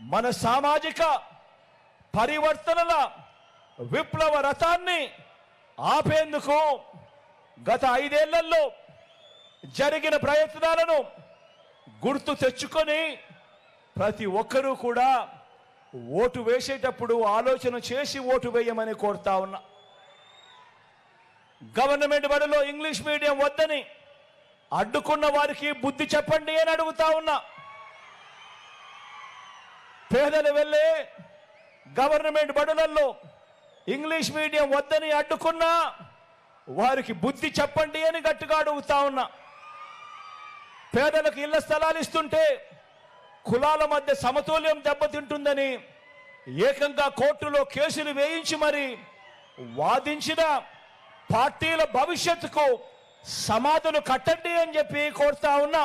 మన సామాజిక పరివర్తనల విప్లవ రథాన్ని ఆపేందుకు గత ఐదేళ్ళలో జరిగిన ప్రయత్నాలను గుర్తు తెచ్చుకొని ప్రతి ఒక్కరూ కూడా ఓటు వేసేటప్పుడు ఆలోచన చేసి ఓటు వేయమని కోరుతా ఉన్నా. గవర్నమెంట్ బడిలో ఇంగ్లీష్ మీడియం వద్దని అడ్డుకున్న వారికి బుద్ధి చెప్పండి అని అడుగుతా ఉన్నా. పేదలు వెళ్ళే గవర్నమెంట్ బడులలో ఇంగ్లీష్ మీడియం వద్దని అడ్డుకున్నా వారికి బుద్ధి చెప్పండి అని గట్టిగా అడుగుతా ఉన్నా. పేదలకు ఇళ్ళ స్థలాలు ఇస్తుంటే కులాల మధ్య సమతుల్యం దెబ్బతింటుందని ఏకంగా కోర్టులో కేసులు వేయించి మరి వాదించిన పార్టీల భవిష్యత్తుకు సమాధులు కట్టండి అని చెప్పి కోరుతా ఉన్నా.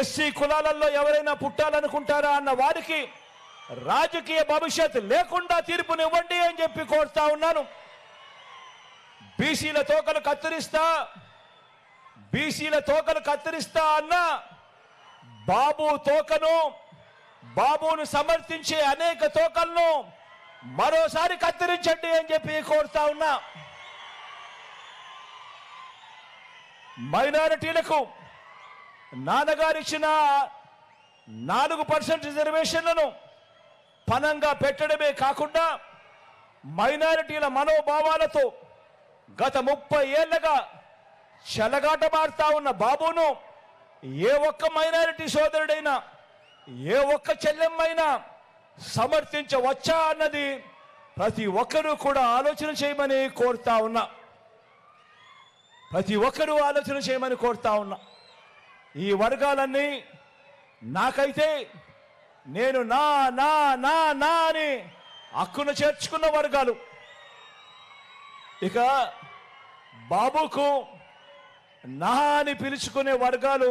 ఎస్సీ కులాలలో ఎవరైనా పుట్టాలనుకుంటారా అన్న వారికి రాజకీయ భవిష్యత్ లేకుండా తీర్పునివ్వండి అని చెప్పి కోరుతా ఉన్నాను. బీసీల తోకలు కత్తిరిస్తా బీసీల తోకలు కత్తిరిస్తా అన్న బాబు తోకను బాబును సమర్థించే అనేక తోకలను మరోసారి కత్తిరించండి అని చెప్పి కోరుతా ఉన్నా. మైనారిటీలకు నాన్నగారు ఇచ్చిన నాలుగు పర్సెంట్ రిజర్వేషన్లను పనంగా పెట్టడమే కాకుండా మైనారిటీల మనోభావాలతో గత ముప్పై ఏళ్ళుగా చెలగాటమాడుతా ఉన్న బాబును ఏ ఒక్క మైనారిటీ సోదరుడైనా ఏ ఒక్క చెల్లెమ్మైనా సమర్థించవచ్చా అన్నది ప్రతి ఒక్కరూ కూడా ఆలోచన చేయమని కోరుతా ఉన్నా. ప్రతి ఒక్కరూ ఆలోచన చేయమని కోరుతా ఉన్నా. ఈ వర్గాలన్నీ నాకైతే నేను నా నా నా నా అని హక్కును చేర్చుకున్న వర్గాలు. ఇక బాబుకు నా అని పిలుచుకునే వర్గాలు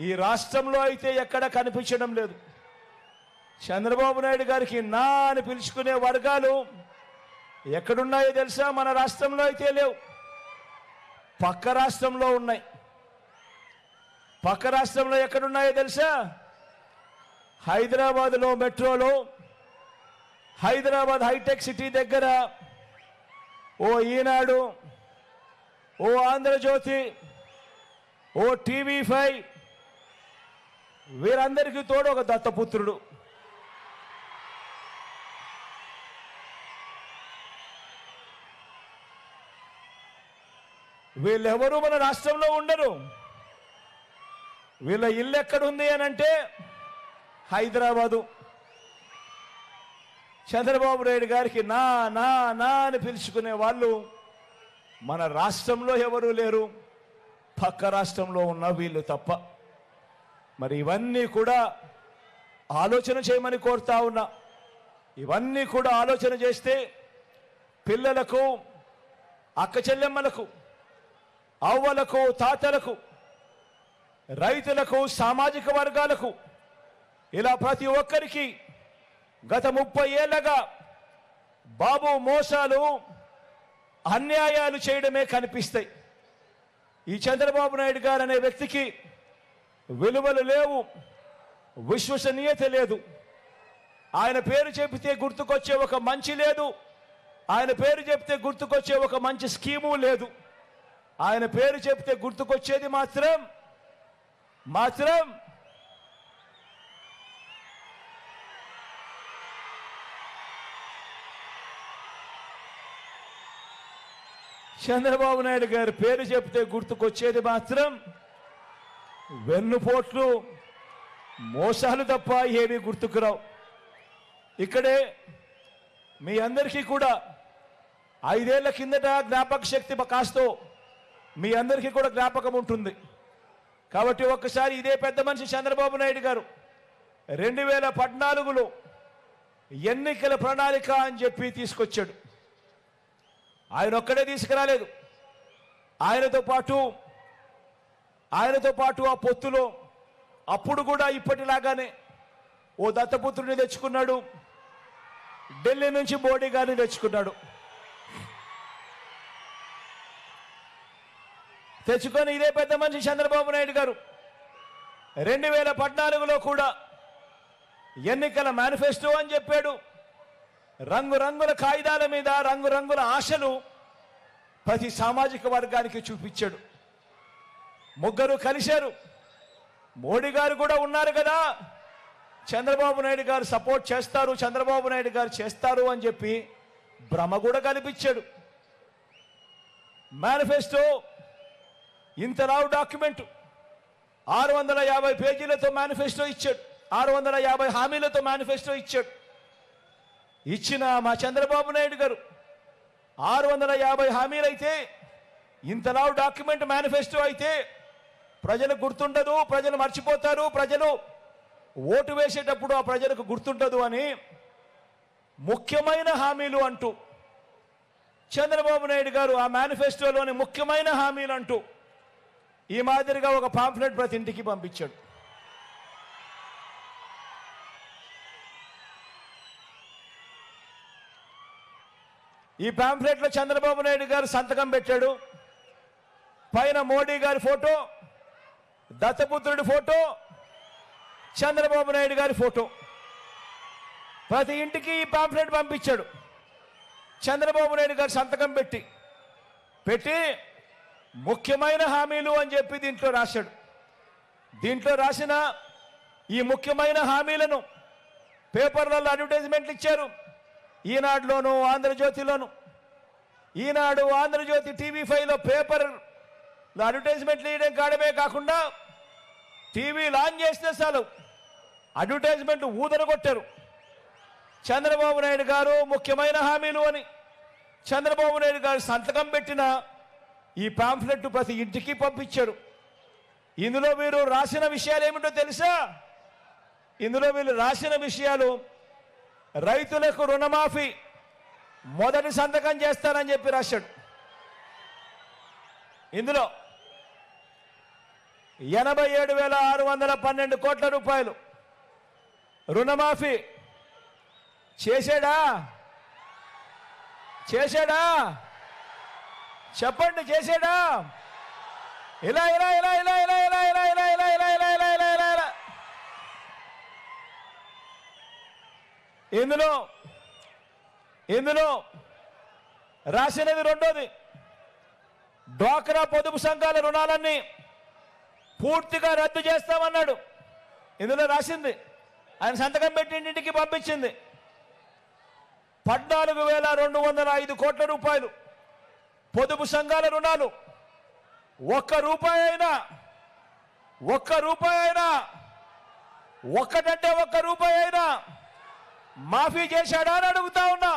ఈ రాష్ట్రంలో అయితే ఎక్కడ కనిపించడం లేదు. చంద్రబాబు నాయుడు గారికి నా అని పిలుచుకునే వర్గాలు ఎక్కడున్నాయో తెలుసా? మన రాష్ట్రంలో అయితే లేవు. పక్క రాష్ట్రంలో ఉన్నాయి. పక్క రాష్ట్రంలో ఎక్కడున్నాయో తెలుసా? హైదరాబాద్లో మెట్రోలో హైదరాబాద్ హైటెక్ సిటీ దగ్గర ఓ ఈనాడు ఓ ఆంధ్రజ్యోతి ఓ టీవీ ఫైవ్ వీరందరికీ తోడు ఒక దత్తపుత్రుడు. వీళ్ళెవరూ మన రాష్ట్రంలో ఉండరు. వీళ్ళ ఇల్లు ఎక్కడుంది అని అంటే హైదరాబాదు. చంద్రబాబు నాయుడు గారికి నా నా నా అని పిలుచుకునే వాళ్ళు మన రాష్ట్రంలో ఎవరూ లేరు. పక్క రాష్ట్రంలో ఉన్న వీళ్ళు తప్ప. మరి ఇవన్నీ కూడా ఆలోచన చేయమని కోరుతా ఉన్నా. ఇవన్నీ కూడా ఆలోచన చేస్తే పిల్లలకు అక్క చెల్లెమ్మలకు అవ్వలకు తాతలకు రైతులకు సామాజిక వర్గాలకు ఇలా ప్రతి ఒక్కరికి గత ముప్పై ఏళ్ళగా బాబు మోసాలు అన్యాయాలు చేయడమే కనిపిస్తాయి. ఈ చంద్రబాబు నాయుడు గారు అనే వ్యక్తికి విలువలు లేవు విశ్వసనీయత లేదు. ఆయన పేరు చెబితే గుర్తుకొచ్చే ఒక మంచి లేదు ఆయన పేరు చెప్తే గుర్తుకొచ్చే ఒక మంచి స్కీము లేదు. ఆయన పేరు చెప్తే గుర్తుకొచ్చేది మాత్రం మాత్రం చంద్రబాబు నాయుడు గారి పేరు చెప్తే గుర్తుకొచ్చేది మాత్రం వెన్నుపోట్లు మోసాలు తప్ప ఏమీ గుర్తుకురావు. ఇక్కడే మీ అందరికీ కూడా ఐదేళ్ళ కిందట జ్ఞాపక శక్తి కాస్తో మీ అందరికీ కూడా జ్ఞాపకం ఉంటుంది. కాబట్టి ఒక్కసారి ఇదే పెద్ద మనిషి చంద్రబాబు నాయుడు గారు రెండు వేల పద్నాలుగులో ఎన్నికల ప్రణాళిక అని చెప్పి తీసుకొచ్చాడు. ఆయన ఒక్కడే తీసుకురాలేదు. ఆయనతో పాటు ఆయనతో పాటు ఆ పొత్తులో అప్పుడు కూడా ఇప్పటిలాగానే ఓ దత్తపుత్రుడిని తెచ్చుకున్నాడు. ఢిల్లీ నుంచి మోడీ గారిని తెచ్చుకున్నాడు. తెచ్చుకొని ఇదే పెద్ద మనిషి చంద్రబాబు నాయుడు గారు రెండు వేల పద్నాలుగులో కూడా ఎన్నికల మేనిఫెస్టో అని చెప్పాడు. రంగురంగుల కాగితాల మీద రంగురంగుల ఆశలు ప్రతి సామాజిక వర్గానికి చూపించాడు. ముగ్గురు కలిశారు. మోడీ గారు కూడా ఉన్నారు కదా. చంద్రబాబు నాయుడు గారు సపోర్ట్ చేస్తారు చంద్రబాబు నాయుడు గారు చేస్తారు అని చెప్పి భ్రమ కూడా కల్పించాడు. మేనిఫెస్టో ఇంతలావు డాక్యుమెంట్. ఆరు వందల యాభై పేజీలతో మేనిఫెస్టో ఇచ్చాడు. ఆరు వందల యాభై హామీలతో మేనిఫెస్టో ఇచ్చాడు. ఇచ్చిన మా చంద్రబాబు నాయుడు గారు ఆరు వందల యాభై హామీలైతే ఇంతలావు డాక్యుమెంట్ మేనిఫెస్టో అయితే ప్రజలకు గుర్తుండదు ప్రజలు మర్చిపోతారు ప్రజలు ఓటు వేసేటప్పుడు ఆ ప్రజలకు గుర్తుండదు అని ముఖ్యమైన హామీలు అంటూ చంద్రబాబు నాయుడు గారు ఆ మేనిఫెస్టోలోని ముఖ్యమైన హామీలు అంటూ ఈ మాదిరిగా ఒక పాంఫ్లెట్ ప్రతి ఇంటికి పంపించాడు. ఈ పాంఫ్లెట్లో చంద్రబాబు నాయుడు గారు సంతకం పెట్టాడు. పైన మోడీ గారి ఫోటో దత్తపుత్రుడి ఫోటో చంద్రబాబు నాయుడు గారి ఫోటో. ప్రతి ఇంటికి ఈ పాంప్లెట్ పంపించాడు. చంద్రబాబు నాయుడు గారు సంతకం పెట్టి పెట్టి ముఖ్యమైన హామీలు అని చెప్పి దీంట్లో రాశాడు. దీంట్లో రాసిన ఈ ముఖ్యమైన హామీలను పేపర్లలో అడ్వర్టైజ్మెంట్లు ఇచ్చారు. ఈనాడులోను ఆంధ్రజ్యోతిలోను. ఈనాడు ఆంధ్రజ్యోతి టీవీ ఫైవ్లో పేపర్ అడ్వర్టైజ్మెంట్లు ఇవ్వడం కాడమే కాకుండా టీవీ లాంచ్ చేస్తే చాలు అడ్వర్టైజ్మెంట్ ఊదరగొట్టారు. చంద్రబాబు నాయుడు గారు ముఖ్యమైన హామీలు అని. చంద్రబాబు నాయుడు గారు సంతకం పెట్టిన ఈ పాంఫ్లెట్ ప్రతి ఇంటికి పంపించారు. ఇందులో మీరు రాసిన విషయాలు ఏమిటో తెలుసా? ఇందులో వీళ్ళు రాసిన విషయాలు రైతులకు రుణమాఫీ మొదటి సంతకం చేస్తారని చెప్పి రాశాడు. ఇందులో ఎనభై ఏడు వేల ఆరు వందల పన్నెండు కోట్ల రూపాయలు రుణమాఫీ చేశాడా? చేశాడా? చెప్పండి చేసేడా ఇలా ఇలా ఇలా ఇలా ఇలా ఇలా ఇలా ఇలా ఇలా ఇలా ఇలా ఇలా ఇలా ఇలా ఇలా ఇందులో ఇందులో రాసినది రెండోది డ్వాక్రా పొదుపు సంఘాల రుణాలన్నీ పూర్తిగా రద్దు చేస్తామన్నాడు ఇందులో రాసింది ఆయన సంతకం పెట్టి ఇంటికి పంపించింది పద్నాలుగు వేల రెండు వందల ఐదు కోట్ల రూపాయలు పొదుపు సంఘాల రుణాలు. ఒక్క రూపాయి అయినా ఒక్క రూపాయి అయినా ఒక్కటంటే ఒక్క రూపాయి అయినా మాఫీ చేశాడా అని అడుగుతా ఉన్నా.